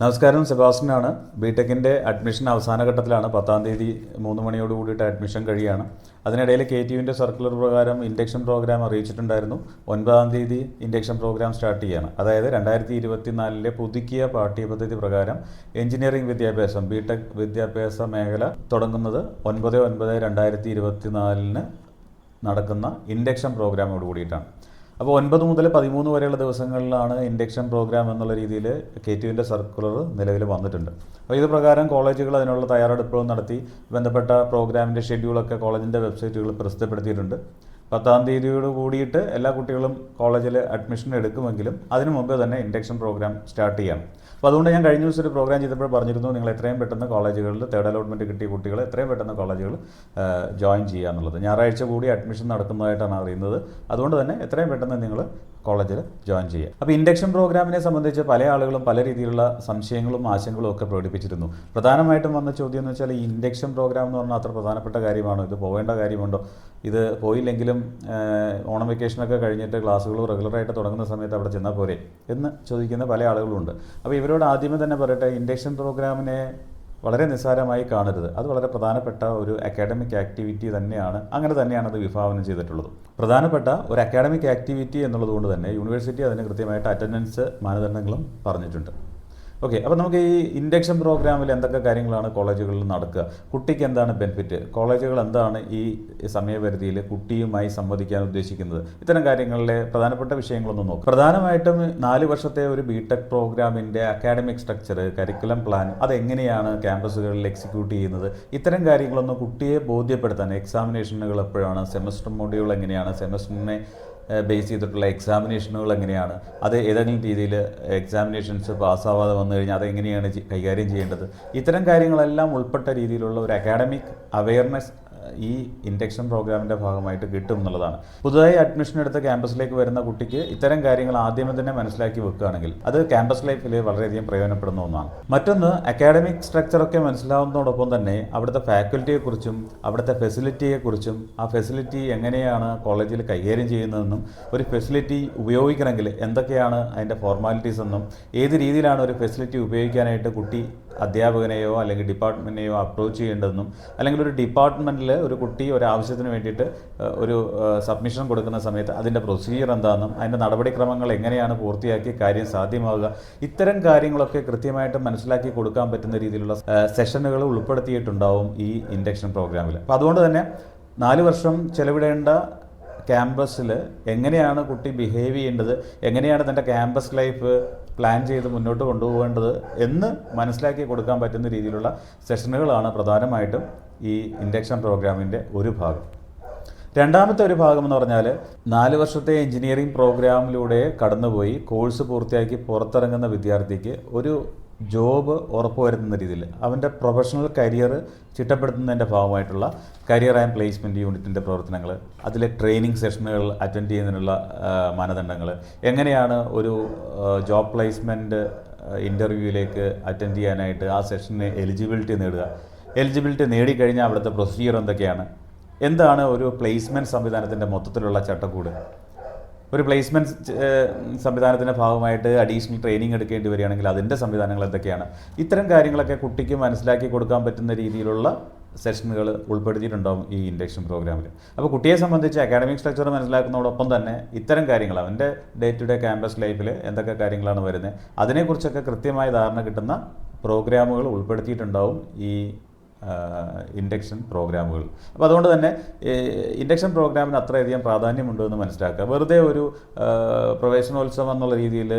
നമസ്കാരം സെബാസ്റ്റ്യനാണ്. ബിടെക്കിന്റെ അഡ്മിഷൻ അവസാന ഘട്ടത്തിലാണ്. പത്താം തീയതി മൂന്ന് മണിയോട് കൂടിയിട്ട് അഡ്മിഷൻ കഴിയാണ്. അതിനിടയിൽ കെ ടി യുവിന്റെ സർക്കുലർ പ്രകാരം ഇൻഡക്ഷൻ പ്രോഗ്രാം അറിയിച്ചിട്ടുണ്ടായിരുന്നു. ഒൻപതാം തീയതി ഇൻഡക്ഷൻ പ്രോഗ്രാം സ്റ്റാർട്ട് ചെയ്യാണ്. അതായത് രണ്ടായിരത്തി ഇരുപത്തിനാലിലെ പുതുക്കിയ പാഠ്യപദ്ധതി പ്രകാരം എഞ്ചിനീയറിംഗ് വിദ്യാഭ്യാസം ബി ടെക് വിദ്യാഭ്യാസ മേഖല തുടങ്ങുന്നത് ഒൻപത് ഒൻപത് രണ്ടായിരത്തി ഇരുപത്തിനാലിന് നടക്കുന്ന ഇൻഡക്ഷൻ പ്രോഗ്രാമോട് കൂടിയിട്ടാണ്. അപ്പോൾ ഒൻപത് മുതൽ പതിമൂന്ന് വരെയുള്ള ദിവസങ്ങളിലാണ് ഇൻഡക്ഷൻ പ്രോഗ്രാം എന്നുള്ള രീതിയിൽ കെ ടി യുവിന്റെ സർക്കുലർ നിലവിൽ വന്നിട്ടുണ്ട്. അപ്പോൾ ഇത് പ്രകാരം കോളേജുകൾ അതിനുള്ള തയ്യാറെടുപ്പുകൾ നടത്തി ബന്ധപ്പെട്ട പ്രോഗ്രാമിന്റെ ഷെഡ്യൂളൊക്കെ കോളേജിന്റെ വെബ്സൈറ്റുകൾ പ്രസിദ്ധപ്പെടുത്തിയിട്ടുണ്ട്. പത്താം തീയതിയോട് കൂടിയിട്ട് എല്ലാ കുട്ടികളും കോളേജിൽ അഡ്മിഷൻ എടുക്കുമെങ്കിലും അതിനു മുമ്പ് തന്നെ ഇൻഡക്ഷൻ പ്രോഗ്രാം സ്റ്റാർട്ട് ചെയ്യാം. അപ്പോൾ അതുകൊണ്ട് ഞാൻ കഴിഞ്ഞ ദിവസം ഒരു പ്രോഗ്രാം ചെയ്തപ്പോൾ പറഞ്ഞിരുന്നു നിങ്ങൾ എത്രയും പെട്ടെന്ന് കോളേജുകളിൽ തേർഡ് അലോട്ട്മെന്റ് കിട്ടിയ കുട്ടികൾ എത്രയും പെട്ടെന്ന് കോളേജുകൾ ജോയിൻ ചെയ്യുക എന്നുള്ളത്. ഞായറാഴ്ച കൂടി അഡ്മിഷൻ നടക്കുന്നതായിട്ടാണ് അറിയുന്നത്. അതുകൊണ്ട് തന്നെ എത്രയും പെട്ടെന്ന് നിങ്ങൾ കോളേജിൽ ജോയിൻ ചെയ്യുക. അപ്പോൾ ഇൻഡക്ഷൻ പ്രോഗ്രാമിനെ സംബന്ധിച്ച് പല ആളുകളും പല രീതിയിലുള്ള സംശയങ്ങളും ആശങ്കകളും ഒക്കെ പ്രകടിപ്പിച്ചിരുന്നു. പ്രധാനമായിട്ടും വന്ന ചോദ്യം എന്ന് വെച്ചാൽ ഈ ഇൻഡക്ഷൻ പ്രോഗ്രാം എന്ന് പറഞ്ഞാൽ അത്ര പ്രധാനപ്പെട്ട കാര്യമാണോ? ഇത് പോകേണ്ട കാര്യമുണ്ടോ? ഇത് പോയില്ലെങ്കിലും ഓണം വെക്കേഷനൊക്കെ കഴിഞ്ഞിട്ട് ക്ലാസ്സുകൾ റെഗുലറായിട്ട് തുടങ്ങുന്ന സമയത്ത് അവിടെ ചെന്നാൽ പോരെ എന്ന് ചോദിക്കുന്ന പല ആളുകളുണ്ട് അപ്പോൾ ഇവരോട് ആദ്യമേ തന്നെ പറയട്ടെ ഇൻഡക്ഷൻ പ്രോഗ്രാമിനെ വളരെ നിസ്സാരമായി കാണരുത്. അത് വളരെ പ്രധാനപ്പെട്ട ഒരു അക്കാഡമിക് ആക്ടിവിറ്റി തന്നെയാണ്. അങ്ങനെ തന്നെയാണ് അത് വിഭാവനം ചെയ്തിട്ടുള്ളത്. പ്രധാനപ്പെട്ട ഒരു അക്കാഡമിക് ആക്ടിവിറ്റി എന്നുള്ളത് കൊണ്ട് തന്നെ യൂണിവേഴ്സിറ്റി അതിന് കൃത്യമായിട്ട് അറ്റൻഡൻസ് മാനദണ്ഡങ്ങളും പറഞ്ഞിട്ടുണ്ട്. ഓക്കെ അപ്പോൾ നമുക്ക് ഈ ഇൻഡക്ഷൻ പ്രോഗ്രാമിൽ എന്തൊക്കെ കാര്യങ്ങളാണ് കോളേജുകളിൽ നടക്കുക? കുട്ടിക്ക് എന്താണ് ബെനിഫിറ്റ് കോളേജുകൾ എന്താണ് ഈ സമയപരിധിയിൽ കുട്ടിയുമായി സംവദിക്കാൻ ഉദ്ദേശിക്കുന്നത്? ഇത്തരം കാര്യങ്ങളിലെ പ്രധാനപ്പെട്ട വിഷയങ്ങളൊന്നും നോക്കാം. പ്രധാനമായിട്ടും നാല് വർഷത്തെ ഒരു ബി ടെക് പ്രോഗ്രാമിന്റെ അക്കാഡമിക് സ്ട്രക്ചർ കരിക്കുലം പ്ലാൻ അതെങ്ങനെയാണ് ക്യാമ്പസുകളിൽ എക്സിക്യൂട്ട് ചെയ്യുന്നത്? ഇത്തരം കാര്യങ്ങളൊന്നും കുട്ടിയെ ബോധ്യപ്പെടുത്താൻ എക്സാമിനേഷനുകൾ എപ്പോഴാണ്? സെമസ്റ്റർ മോഡ്യൂൾ എങ്ങനെയാണ്? സെമസ്റ്ററിനെ ബേസ് ചെയ്തിട്ടുള്ള എക്സാമിനേഷനുകൾ എങ്ങനെയാണ്? അത് ഏതെങ്കിലും രീതിയിൽ എക്സാമിനേഷൻസ് പാസ്സാവാതെ വന്നു കഴിഞ്ഞാൽ അതെങ്ങനെയാണ് കൈകാര്യം ചെയ്യേണ്ടത്? ഇത്തരം കാര്യങ്ങളെല്ലാം ഉൾപ്പെട്ട രീതിയിലുള്ള ഒരു അക്കാഡമിക് അവയർനെസ് ഈ ഇൻഡക്ഷൻ പ്രോഗ്രാമിന്റെ ഭാഗമായിട്ട് കിട്ടും എന്നുള്ളതാണ്. പുതുതായി അഡ്മിഷൻ എടുത്ത ക്യാമ്പസിലേക്ക് വരുന്ന കുട്ടിക്ക് ഇത്തരം കാര്യങ്ങൾ ആദ്യമേ തന്നെ മനസ്സിലാക്കി വെക്കുകയാണെങ്കിൽ അത് ക്യാമ്പസ് ലൈഫിൽ വളരെയധികം പ്രയോജനപ്പെടുന്ന ഒന്നാണ്. മറ്റൊന്ന് അക്കാഡമിക് സ്ട്രക്ചറൊക്കെ മനസ്സിലാവുന്നതോടൊപ്പം തന്നെ അവിടുത്തെ ഫാക്കൽറ്റിയെക്കുറിച്ചും അവിടുത്തെ ഫെസിലിറ്റിയെക്കുറിച്ചും ആ ഫെസിലിറ്റി എങ്ങനെയാണ് കോളേജിൽ കൈകാര്യം ചെയ്യുന്നതെന്നും ഒരു ഫെസിലിറ്റി ഉപയോഗിക്കണമെങ്കിൽ എന്തൊക്കെയാണ് അതിന്റെ ഫോർമാലിറ്റീസ് എന്നും ഏത് രീതിയിലാണ് ഒരു ഫെസിലിറ്റി ഉപയോഗിക്കാനായിട്ട് കുട്ടി അധ്യാപകനെയോ അല്ലെങ്കിൽ ഡിപ്പാർട്ട്മെന്റിനെയോ അപ്രോച്ച് ചെയ്യേണ്ടതെന്നും അല്ലെങ്കിൽ ഒരു ഡിപ്പാർട്ട്മെന്റിൽ ഒരു കുട്ടി ഒരു ആവശ്യത്തിന് വേണ്ടിയിട്ട് ഒരു സബ്മിഷൻ കൊടുക്കുന്ന സമയത്ത് അതിന്റെ പ്രൊസീജിയർ എന്താണെന്നും അതിന്റെ നടപടിക്രമങ്ങൾ എങ്ങനെയാണ് പൂർത്തിയാക്കി കാര്യം സാധ്യമാവുക ഇത്തരം കാര്യങ്ങളൊക്കെ കൃത്യമായിട്ട് മനസ്സിലാക്കി കൊടുക്കാൻ പറ്റുന്ന രീതിയിലുള്ള സെഷനുകൾ ഉൾപ്പെടുത്തിയിട്ടുണ്ടാവും ഈ ഇൻഡക്ഷൻ പ്രോഗ്രാമിൽ. അപ്പോൾ അതുകൊണ്ട് തന്നെ നാല് വർഷം ചെലവിടേണ്ട ക്യാമ്പസിൽ എങ്ങനെയാണ് കുട്ടി ബിഹേവ് ചെയ്യേണ്ടത് എങ്ങനെയാണ് തന്റെ ക്യാമ്പസ് ലൈഫ് പ്ലാൻ ചെയ്ത് മുന്നോട്ട് കൊണ്ടുപോകേണ്ടത് എന്ന് മനസ്സിലാക്കി കൊടുക്കാൻ പറ്റുന്ന രീതിയിലുള്ള സെഷനുകളാണ് പ്രധാനമായിട്ടും ഈ ഇൻഡക്ഷൻ പ്രോഗ്രാമിന്റെ ഒരു ഭാഗം. രണ്ടാമത്തെ ഒരു ഭാഗം എന്ന് പറഞ്ഞാൽ നാല് വർഷത്തെ എഞ്ചിനീയറിംഗ് പ്രോഗ്രാമിലൂടെ കടന്നുപോയി കോഴ്സ് പൂർത്തിയാക്കി പുറത്തിറങ്ങുന്ന വിദ്യാർത്ഥിക്ക് ഒരു ജോബ് ഉറപ്പുവരുത്തുന്ന രീതിയിൽ അവന്റെ പ്രൊഫഷണൽ കരിയർ ചിട്ടപ്പെടുത്തുന്നതിന്റെ ഭാഗമായിട്ടുള്ള കരിയർ ആൻഡ് പ്ലേസ്മെന്റ് യൂണിറ്റിന്റെ പ്രവർത്തനങ്ങൾ അതിലെ ട്രെയിനിങ് സെഷനുകൾ അറ്റൻഡ് ചെയ്യുന്നതിനുള്ള മാനദണ്ഡങ്ങൾ എങ്ങനെയാണ് ഒരു ജോബ് പ്ലേസ്മെന്റ് ഇന്റർവ്യൂവിലേക്ക് അറ്റൻഡ് ചെയ്യാനായിട്ട് ആ സെഷന് എലിജിബിലിറ്റി നേടുക? എലിജിബിലിറ്റി നേടിക്കഴിഞ്ഞാൽ അവിടുത്തെ പ്രൊസീജിയർ എന്തൊക്കെയാണ്? എന്താണ് ഒരു പ്ലേസ്മെന്റ് സംവിധാനത്തിന്റെ മൊത്തത്തിലുള്ള ചട്ടക്കൂട്? ഒരു പ്ലേസ്മെന്റ് സംവിധാനത്തിന്റെ ഭാഗമായിട്ട് അഡീഷണൽ ട്രെയിനിങ് എടുക്കേണ്ടി വരികയാണെങ്കിൽ അതിന്റെ സംവിധാനങ്ങൾ എന്തൊക്കെയാണ്? ഇത്തരം കാര്യങ്ങളൊക്കെ കുട്ടിക്ക് മനസ്സിലാക്കി കൊടുക്കാൻ പറ്റുന്ന രീതിയിലുള്ള സെഷനുകൾ ഉൾപ്പെടുത്തിയിട്ടുണ്ടാവും ഈ ഇൻഡക്ഷൻ പ്രോഗ്രാമിൽ അപ്പോൾ കുട്ടിയെ സംബന്ധിച്ച് അക്കാഡമിക് സ്ട്രക്ചർ മനസ്സിലാക്കുന്നതോടൊപ്പം തന്നെ ഇത്തരം കാര്യങ്ങൾ അവന്റെ ഡേ ടു ഡേ ക്യാമ്പസ് ലൈഫിൽ എന്തൊക്കെ കാര്യങ്ങളാണ് വരുന്നത് അതിനെക്കുറിച്ചൊക്കെ കൃത്യമായ ധാരണ കിട്ടുന്ന പ്രോഗ്രാമുകൾ ഉൾപ്പെടുത്തിയിട്ടുണ്ടാവും ഈ ഇൻഡക്ഷൻ പ്രോഗ്രാമുകൾ. അപ്പോൾ അതുകൊണ്ട് തന്നെ ഇൻഡക്ഷൻ പ്രോഗ്രാമിന് അത്രയധികം പ്രാധാന്യമുണ്ട് എന്ന് മനസ്സിലാക്കുക. വെറുതെ ഒരു പ്രവേശനോത്സവം എന്നുള്ള രീതിയിൽ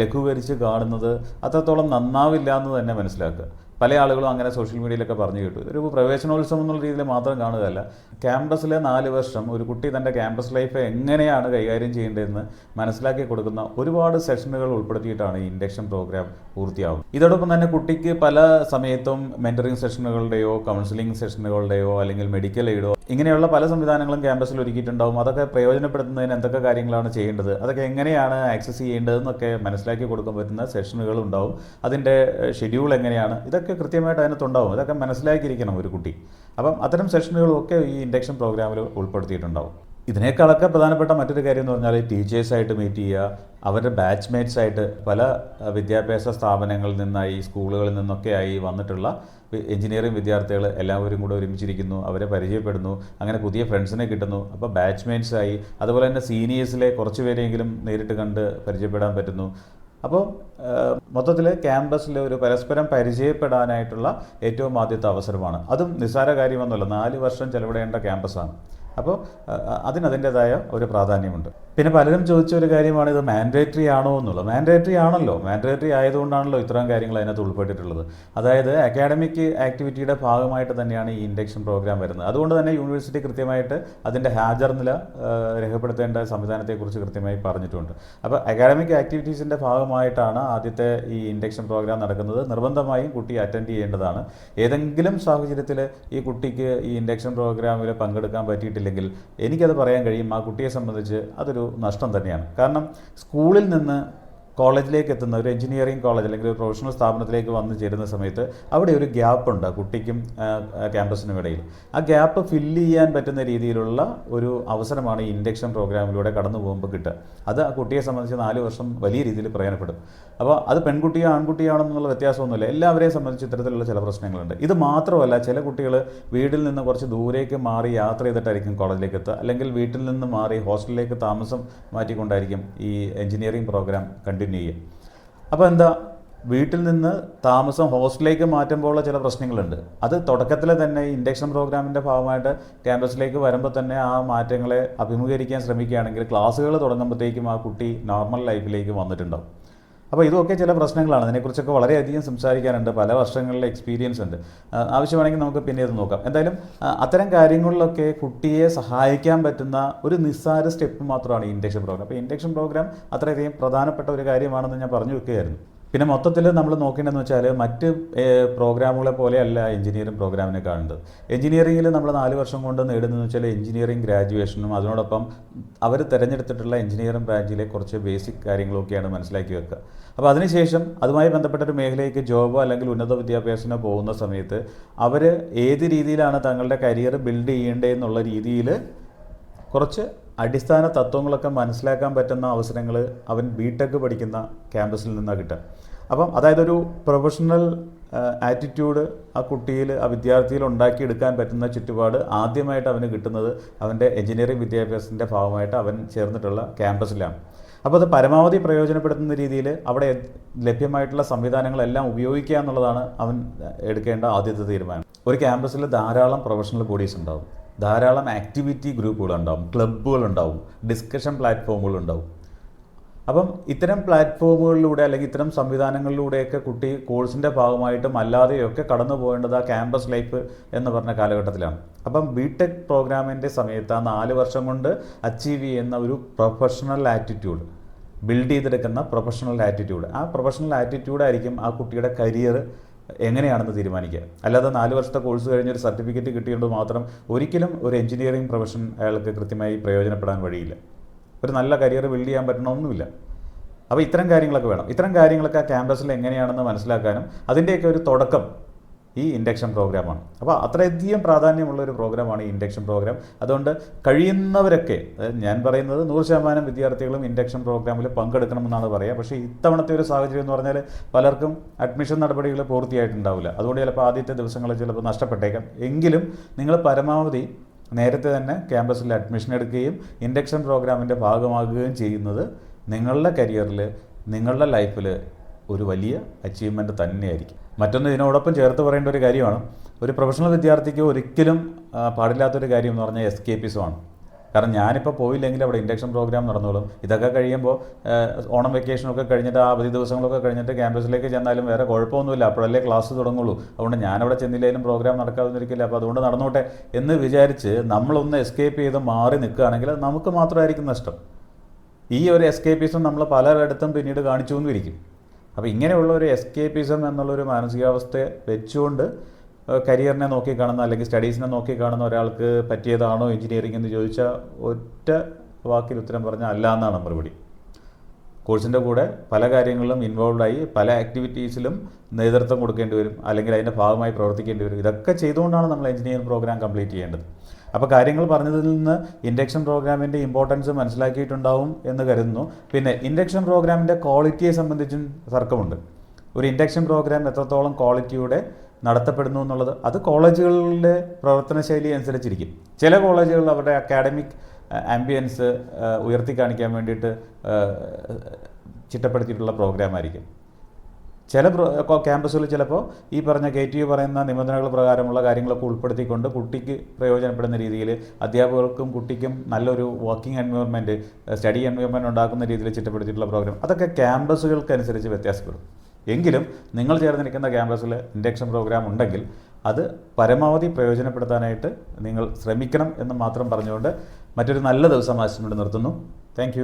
ലഘൂകരിച്ച് കാണുന്നത് അത്രത്തോളം നന്നാവില്ല എന്ന് തന്നെ മനസ്സിലാക്കുക. പല ആളുകളും അങ്ങനെ സോഷ്യൽ മീഡിയയിലൊക്കെ പറഞ്ഞു കേട്ടു. ഇതൊരു പ്രവേശനോത്സവം എന്നുള്ള രീതിയിൽ മാത്രം കാണുകയല്ല. ക്യാമ്പസിലെ നാല് വർഷം ഒരു കുട്ടി തന്റെ ക്യാമ്പസ് ലൈഫ് എങ്ങനെയാണ് കൈകാര്യം ചെയ്യേണ്ടതെന്ന് മനസ്സിലാക്കി കൊടുക്കുന്ന ഒരുപാട് സെഷനുകൾ ഉൾപ്പെടുത്തിയിട്ടാണ് ഈ ഇൻഡക്ഷൻ പ്രോഗ്രാം പൂർത്തിയാവുന്നത്. ഇതോടൊപ്പം തന്നെ കുട്ടിക്ക് പല സമയത്തും മെന്ററിങ് സെഷനുകളുടെയോ കൗൺസിലിംഗ് സെഷനുകളുടെയോ അല്ലെങ്കിൽ മെഡിക്കൽ എയ്ഡോ ഇങ്ങനെയുള്ള പല സംവിധാനങ്ങളും ക്യാമ്പസിൽ ഒരുക്കിയിട്ടുണ്ടാവും. അതൊക്കെ പ്രയോജനപ്പെടുത്തുന്നതിന് എന്തൊക്കെ കാര്യങ്ങളാണ് ചെയ്യേണ്ടത്? അതൊക്കെ എങ്ങനെയാണ് ആക്സസ് ചെയ്യേണ്ടതെന്നൊക്കെ മനസ്സിലാക്കി കൊടുക്കാൻ പറ്റുന്ന സെഷനുകൾ ഉണ്ടാവും. അതിന്റെ ഷെഡ്യൂൾ എങ്ങനെയാണ്? ഇതൊക്കെ കൃത്യമായിട്ട് അതിനകത്തുണ്ടാവും. ഇതൊക്കെ മനസ്സിലാക്കിയിരിക്കണം ഒരു കുട്ടി. അപ്പം അത്തരം സെഷനുകളൊക്കെ ഈ ഇൻഡക്ഷൻ പ്രോഗ്രാമിൽ ഉൾപ്പെടുത്തിയിട്ടുണ്ടാവും. ഇതിനേക്കാളൊക്കെ പ്രധാനപ്പെട്ട മറ്റൊരു കാര്യം എന്ന് പറഞ്ഞാൽ ടീച്ചേഴ്സായിട്ട് മീറ്റ് ചെയ്യുക അവരുടെ ബാച്ച്മേറ്റ്സ് ആയിട്ട് പല വിദ്യാഭ്യാസ സ്ഥാപനങ്ങളിൽ നിന്നായി സ്കൂളുകളിൽ നിന്നൊക്കെ ആയി വന്നിട്ടുള്ള എഞ്ചിനീയറിംഗ് വിദ്യാർത്ഥികൾ എല്ലാവരും കൂടെ ഒരുമിച്ചിരിക്കുന്നു അവരെ പരിചയപ്പെടുന്നു അങ്ങനെ പുതിയ ഫ്രണ്ട്സിനെ കിട്ടുന്നു. അപ്പോൾ ബാച്ച്മേറ്റ്സ് ആയി അതുപോലെ തന്നെ സീനിയേഴ്സിലെ കുറച്ച് പേരെങ്കിലും നേരിട്ട് കണ്ട് പരിചയപ്പെടാൻ പറ്റുന്നു. അപ്പോൾ മൊത്തത്തിൽ ക്യാമ്പസിൽ ഒരു പരസ്പരം പരിചയപ്പെടാനായിട്ടുള്ള ഏറ്റവും ആദ്യത്തെ അവസരമാണ്. അതും നിസ്സാര കാര്യമൊന്നുമല്ല. നാല് വർഷം ചെലവിടേണ്ട ക്യാമ്പസാണ്. അപ്പോൾ അതിന് അതിന്റെതായ ഒരു പ്രാധാന്യമുണ്ട്. പിന്നെ പലരും ചോദിച്ച ഒരു കാര്യമാണ് ഇത് മാൻഡേറ്ററി ആണോ എന്നുള്ളത്. മാൻഡേറ്ററി ആണല്ലോ. മാൻഡേറ്ററി ആയതുകൊണ്ടാണല്ലോ ഇത്രയും കാര്യങ്ങൾ അതിനകത്ത് ഉൾപ്പെട്ടിട്ടുള്ളത്. അതായത് അക്കാഡമിക് ആക്ടിവിറ്റിയുടെ ഭാഗമായിട്ട് തന്നെയാണ് ഈ ഇൻഡക്ഷൻ പ്രോഗ്രാം വരുന്നത്. അതുകൊണ്ട് തന്നെ യൂണിവേഴ്സിറ്റി കൃത്യമായിട്ട് അതിന്റെ ഹാജർ നില രേഖപ്പെടുത്തേണ്ട സംവിധാനത്തെക്കുറിച്ച് കൃത്യമായി പറഞ്ഞിട്ടുണ്ട്. അപ്പോൾ അക്കാഡമിക് ആക്ടിവിറ്റീസിന്റെ ഭാഗമായിട്ടാണ് ആദ്യത്തെ ഈ ഇൻഡക്ഷൻ പ്രോഗ്രാം നടക്കുന്നത്. നിർബന്ധമായും കുട്ടി അറ്റൻഡ് ചെയ്യേണ്ടതാണ്. ഏതെങ്കിലും സാഹചര്യത്തിൽ ഈ കുട്ടിക്ക് ഈ ഇൻഡക്ഷൻ പ്രോഗ്രാമിൽ പങ്കെടുക്കാൻ പറ്റിയിട്ടില്ലെങ്കിൽ എനിക്കത് പറയാൻ കഴിയും ആ കുട്ടിയെ സംബന്ധിച്ച് അതൊരു നഷ്ടം തന്നെയാണ്. കാരണം സ്കൂളിൽ നിന്ന് കോളേജിലേക്ക് എത്തുന്ന ഒരു എഞ്ചിനീയറിംഗ് കോളേജ് അല്ലെങ്കിൽ ഒരു പ്രൊഫഷണൽ സ്ഥാപനത്തിലേക്ക് വന്നു ചേരുന്ന സമയത്ത് അവിടെ ഒരു ഗ്യാപ്പ് ഉണ്ട് കുട്ടിക്കും ക്യാമ്പസിനും ഇടയിൽ. ആ ഗ്യാപ്പ് ഫില്ല് ചെയ്യാൻ പറ്റുന്ന രീതിയിലുള്ള ഒരു അവസരമാണ് ഈ ഇൻഡക്ഷൻ പ്രോഗ്രാമിലൂടെ കടന്നു പോകുമ്പോൾ കിട്ടുക. അത് ആ കുട്ടിയെ സംബന്ധിച്ച് നാല് വർഷം വലിയ രീതിയിൽ പ്രയോജനപ്പെടും. അപ്പോൾ അത് പെൺകുട്ടിയോ ആൺകുട്ടിയാണോ എന്നുള്ള വ്യത്യാസമൊന്നുമില്ല. എല്ലാവരെയും സംബന്ധിച്ച് ഇത്തരത്തിലുള്ള ചില പ്രശ്നങ്ങളുണ്ട്. ഇത് മാത്രമല്ല ചില കുട്ടികൾ വീട്ടിൽ നിന്ന് കുറച്ച് ദൂരേക്ക് മാറി യാത്ര ചെയ്തിട്ടായിരിക്കും കോളേജിലേക്ക് എത്തുക. അല്ലെങ്കിൽ വീട്ടിൽ നിന്ന് മാറി ഹോസ്റ്റലിലേക്ക് താമസം മാറ്റിക്കൊണ്ടായിരിക്കും ഈ എഞ്ചിനീയറിംഗ് പ്രോഗ്രാം കണ്ടിന്യൂ ചെയ്യുക. അപ്പോൾ എന്താ? വീട്ടിൽ നിന്ന് താമസം ഹോസ്റ്റലിലേക്ക് മാറ്റുമ്പോഴുള്ള ചില പ്രശ്നങ്ങളുണ്ട്. അത് തുടക്കത്തിൽ തന്നെ ഇൻഡക്ഷൻ പ്രോഗ്രാമിന്റെ ഭാഗമായിട്ട് ക്യാമ്പസിലേക്ക് വരുമ്പോൾ തന്നെ ആ മാറ്റങ്ങളെ അഭിമുഖീകരിക്കാൻ ശ്രമിക്കുകയാണെങ്കിൽ ക്ലാസ്സുകൾ തുടങ്ങുമ്പോഴത്തേക്കും ആ കുട്ടി നോർമൽ ലൈഫിലേക്ക് വന്നിട്ടുണ്ടാവും. അപ്പോൾ ഇതൊക്കെ ചില പ്രശ്നങ്ങളാണ്. അതിനെക്കുറിച്ചൊക്കെ വളരെയധികം സംസാരിക്കാനുണ്ട്. പല വർഷങ്ങളിലെ എക്സ്പീരിയൻസ് ഉണ്ട്. ആവശ്യമാണെങ്കിൽ നമുക്ക് പിന്നെ ഇത് നോക്കാം. എന്തായാലും അത്തരം കാര്യങ്ങളിലൊക്കെ കുട്ടിയെ സഹായിക്കാൻ പറ്റുന്ന ഒരു നിസ്സാര സ്റ്റെപ്പ് മാത്രമാണ് ഇൻഡക്ഷൻ പ്രോഗ്രാം. അപ്പോൾ ഇൻഡക്ഷൻ പ്രോഗ്രാം അത്രയധികം പ്രധാനപ്പെട്ട ഒരു കാര്യമാണെന്ന് ഞാൻ പറഞ്ഞു വെക്കുകയായിരുന്നു. പിന്നെ മൊത്തത്തിൽ നമ്മൾ നോക്കേണ്ടതെന്ന് വെച്ചാൽ മറ്റ് പ്രോഗ്രാമുകളെ പോലെയല്ല എഞ്ചിനീയറിംഗ് പ്രോഗ്രാമിനെ കാണുന്നത്. എഞ്ചിനീയറിംഗിൽ നമ്മൾ നാല് വർഷം കൊണ്ട് നേടുന്നതെന്ന് വെച്ചാൽ എഞ്ചിനീയറിംഗ് ഗ്രാജുവേഷനും അതിനോടൊപ്പം അവർ തിരഞ്ഞെടുത്തിട്ടുള്ള എഞ്ചിനീയറിംഗ് ബ്രാഞ്ചിലെ കുറച്ച് ബേസിക് കാര്യങ്ങളൊക്കെയാണ് മനസ്സിലാക്കി വെക്കുക. അപ്പോൾ അതിനുശേഷം അതുമായി ബന്ധപ്പെട്ട ഒരു മേഖലയ്ക്ക് ജോബോ അല്ലെങ്കിൽ ഉന്നത വിദ്യാഭ്യാസത്തിനോ പോകുന്ന സമയത്ത് അവർ ഏത് രീതിയിലാണ് തങ്ങളുടെ കരിയർ ബിൽഡ് ചെയ്യേണ്ടതെന്നുള്ള രീതിയിൽ കുറച്ച് അടിസ്ഥാന തത്വങ്ങളൊക്കെ മനസ്സിലാക്കാൻ പറ്റുന്ന അവസരങ്ങൾ അവൻ ബി ടെക് പഠിക്കുന്ന ക്യാമ്പസിൽ നിന്നാണ് കിട്ടുക. അപ്പം അതായത് ഒരു പ്രൊഫഷണൽ ആറ്റിറ്റ്യൂഡ് ആ കുട്ടിയിൽ ആ വിദ്യാർത്ഥിയിൽ ഉണ്ടാക്കിയെടുക്കാൻ പറ്റുന്ന ചുറ്റുപാട് ആദ്യമായിട്ട് അവന് കിട്ടുന്നത് അവന്റെ എഞ്ചിനീയറിംഗ് വിദ്യാഭ്യാസത്തിന്റെ ഭാഗമായിട്ട് അവൻ ചേർന്നിട്ടുള്ള ക്യാമ്പസിലാണ് അപ്പോൾ അത് പരമാവധി പ്രയോജനപ്പെടുത്തുന്ന രീതിയിൽ അവിടെ ലഭ്യമായിട്ടുള്ള സംവിധാനങ്ങളെല്ലാം ഉപയോഗിക്കുക എന്നുള്ളതാണ് അവൻ എടുക്കേണ്ട ആദ്യത്തെ തീരുമാനം. ഒരു ക്യാമ്പസിൽ ധാരാളം പ്രൊഫഷണൽ ബോഡീസ് ഉണ്ടാവും. ധാരാളം ആക്ടിവിറ്റി ഗ്രൂപ്പുകളുണ്ടാവും ക്ലബ്ബുകളുണ്ടാവും ഡിസ്കഷൻ പ്ലാറ്റ്ഫോമുകളുണ്ടാവും അപ്പം ഇത്തരം പ്ലാറ്റ്ഫോമുകളിലൂടെ അല്ലെങ്കിൽ ഇത്തരം സംവിധാനങ്ങളിലൂടെയൊക്കെ കുട്ടി കോഴ്സിന്റെ ഭാഗമായിട്ടും അല്ലാതെയൊക്കെ കടന്നു പോകേണ്ടത് ആ ക്യാമ്പസ് ലൈഫ് എന്ന് പറഞ്ഞ കാലഘട്ടത്തിലാണ്. അപ്പം ബി ടെക് പ്രോഗ്രാമിന്റെ സമയത്ത് ആ നാല് വർഷം കൊണ്ട് അച്ചീവ് ചെയ്യുന്ന ഒരു പ്രൊഫഷണൽ ആറ്റിറ്റ്യൂഡ് ബിൽഡ് ചെയ്തെടുക്കുന്ന പ്രൊഫഷണൽ ആറ്റിറ്റ്യൂഡ് ആ പ്രൊഫഷണൽ ആറ്റിറ്റ്യൂഡായിരിക്കും ആ കുട്ടിയുടെ കരിയർ എങ്ങനെയാണെന്ന് തീരുമാനിക്കുക. അല്ലാതെ നാല് വർഷത്തെ കോഴ്സ് കഴിഞ്ഞ് ഒരു സർട്ടിഫിക്കറ്റ് കിട്ടിയത് മാത്രം ഒരിക്കലും ഒരു എഞ്ചിനീയറിംഗ് പ്രൊഫഷൻ അയാൾക്ക് കൃത്യമായി പ്രയോജനപ്പെടാൻ വഴിയില്ല. ഒരു നല്ല കരിയർ ബിൽഡ് ചെയ്യാൻ പറ്റണമെന്നുമില്ല അപ്പോൾ ഇത്തരം കാര്യങ്ങളൊക്കെ വേണം. ഇത്തരം കാര്യങ്ങളൊക്കെ ആ ക്യാമ്പസിൽ എങ്ങനെയാണെന്ന് മനസ്സിലാക്കാനും അതിന്റെയൊക്കെ ഒരു തുടക്കം ഈ ഇൻഡക്ഷൻ പ്രോഗ്രാമാണ് അപ്പോൾ അത്രയധികം പ്രാധാന്യമുള്ള ഒരു പ്രോഗ്രാമാണ് ഈ ഇൻഡക്ഷൻ പ്രോഗ്രാം അതുകൊണ്ട് കഴിയുന്നവരൊക്കെ ഞാൻ പറയുന്നത് നൂറ് ശതമാനം വിദ്യാർത്ഥികളും ഇൻഡക്ഷൻ പ്രോഗ്രാമിൽ പങ്കെടുക്കണമെന്നാണ് പറയുക. പക്ഷേ ഇത്തവണത്തെ ഒരു സാഹചര്യം എന്ന് പറഞ്ഞാൽ പലർക്കും അഡ്മിഷൻ നടപടികൾ പൂർത്തിയായിട്ടുണ്ടാവില്ല. അതുകൊണ്ട് ചിലപ്പോൾ ആദ്യത്തെ ദിവസങ്ങളിൽ ചിലപ്പോൾ നഷ്ടപ്പെട്ടേക്കാം. എങ്കിലും നിങ്ങൾ പരമാവധി നേരത്തെ തന്നെ ക്യാമ്പസിൽ അഡ്മിഷൻ എടുക്കുകയും ഇൻഡക്ഷൻ പ്രോഗ്രാമിന്റെ ഭാഗമാകുകയും ചെയ്യുന്നത് നിങ്ങളുടെ കരിയറിൽ നിങ്ങളുടെ ലൈഫിൽ ഒരു വലിയ അച്ചീവ്മെന്റ് തന്നെയായിരിക്കും. മറ്റൊന്ന് ഇതിനോടൊപ്പം ചേർത്ത് പറയേണ്ട ഒരു കാര്യമാണ്. ഒരു പ്രൊഫഷണൽ വിദ്യാർത്ഥിക്ക് ഒരിക്കലും പാടില്ലാത്തൊരു കാര്യം എന്ന് പറഞ്ഞാൽ എസ്കേപ്പിസമാണ് കാരണം ഞാനിപ്പോൾ പോയില്ലെങ്കിൽ അവിടെ ഇൻഡക്ഷൻ പ്രോഗ്രാം നടന്നോളും. ഇതൊക്കെ കഴിയുമ്പോൾ ഓണം വെക്കേഷനൊക്കെ കഴിഞ്ഞിട്ട് ആ അവധി ദിവസങ്ങളൊക്കെ കഴിഞ്ഞിട്ട് ക്യാമ്പസിലേക്ക് ചെന്നാലും വേറെ കുഴപ്പമൊന്നുമില്ല. അപ്പോഴല്ലേ ക്ലാസ് തുടങ്ങുള്ളൂ. അതുകൊണ്ട് ഞാനവിടെ ചെന്നില്ലെങ്കിലും പ്രോഗ്രാം നടക്കാതിരിക്കില്ല. അപ്പോൾ അതുകൊണ്ട് നടന്നോട്ടെ എന്ന് വിചാരിച്ച് നമ്മളൊന്ന് എസ്കേപ്പ് ചെയ്ത് മാറി നിൽക്കുകയാണെങ്കിൽ നമുക്ക് മാത്രമായിരിക്കും നഷ്ടം. ഈ ഒരു എസ്കേപ്പിസം നമ്മൾ പലയിടത്തും പിന്നീട് കാണിച്ചു കൊണ്ടിരിക്കും അപ്പോൾ ഇങ്ങനെയുള്ള ഒരു എസ്കേപ്പിസം എന്നുള്ളൊരു മാനസികാവസ്ഥയെ വെച്ചുകൊണ്ട് കരിയറിനെ നോക്കി കാണുന്ന അല്ലെങ്കിൽ സ്റ്റഡീസിനെ നോക്കി കാണുന്ന ഒരാൾക്ക് പറ്റിയതാണോ എഞ്ചിനീയറിംഗ് എന്ന് ചോദിച്ചാൽ ഒറ്റ വാക്കിൽ ഉത്തരം പറഞ്ഞാൽ അല്ല എന്നാണ് മറുപടി. കോഴ്സിന്റെ കൂടെ പല കാര്യങ്ങളിലും ഇൻവോൾവായി പല ആക്ടിവിറ്റീസിലും നേതൃത്വം കൊടുക്കേണ്ടി വരും അല്ലെങ്കിൽ അതിന്റെ ഭാഗമായി പ്രവർത്തിക്കേണ്ടി വരും. ഇതൊക്കെ ചെയ്തുകൊണ്ടാണ് നമ്മൾ എഞ്ചിനീയറിംഗ് പ്രോഗ്രാം കംപ്ലീറ്റ് ചെയ്യേണ്ടത്. അപ്പോൾ കാര്യങ്ങൾ പറഞ്ഞതിൽ നിന്ന് ഇൻഡക്ഷൻ പ്രോഗ്രാമിന്റെ ഇമ്പോർട്ടൻസ് മനസ്സിലാക്കിയിട്ടുണ്ടാവും എന്ന് കരുതുന്നു. പിന്നെ ഇൻഡക്ഷൻ പ്രോഗ്രാമിന്റെ ക്വാളിറ്റിയെ സംബന്ധിച്ചും തർക്കമുണ്ട്. ഒരു ഇൻഡക്ഷൻ പ്രോഗ്രാം എത്രത്തോളം ക്വാളിറ്റിയുടെ നടത്തപ്പെടുന്നു എന്നുള്ളത് അത് കോളേജുകളുടെ പ്രവർത്തന ശൈലി അനുസരിച്ചിരിക്കും. ചില കോളേജുകളിൽ അവരുടെ അക്കാഡമിക് ആംബിയൻസ് ഉയർത്തി കാണിക്കാൻ വേണ്ടിയിട്ട് ചിട്ടപ്പെടുത്തിയിട്ടുള്ള പ്രോഗ്രാം ആയിരിക്കും ചില ക്യാമ്പസുകളിൽ ചിലപ്പോൾ ഈ പറഞ്ഞ കെ ടി യു പറയുന്ന നിബന്ധനകൾ പ്രകാരമുള്ള കാര്യങ്ങളൊക്കെ ഉൾപ്പെടുത്തിക്കൊണ്ട് കുട്ടിക്ക് പ്രയോജനപ്പെടുന്ന രീതിയിൽ അധ്യാപകർക്കും കുട്ടിക്കും നല്ലൊരു വർക്കിംഗ് എൻവയോൺമെന്റ് സ്റ്റഡി എൻവയോൺമെന്റ് ഉണ്ടാക്കുന്ന രീതിയിൽ ചിട്ടപ്പെടുത്തിയിട്ടുള്ള പ്രോഗ്രാം അതൊക്കെ ക്യാമ്പസുകൾക്കനുസരിച്ച് വ്യത്യാസപ്പെടും. എങ്കിലും നിങ്ങൾ ചേർന്ന് നിൽക്കുന്ന ക്യാമ്പസിൽ ഇൻഡക്ഷൻ പ്രോഗ്രാം ഉണ്ടെങ്കിൽ അത് പരമാവധി പ്രയോജനപ്പെടുത്താനായിട്ട് നിങ്ങൾ ശ്രമിക്കണം എന്ന് മാത്രം പറഞ്ഞുകൊണ്ട് മറ്റൊരു നല്ല ദിവസം ആശംസ നിർത്തുന്നു. താങ്ക്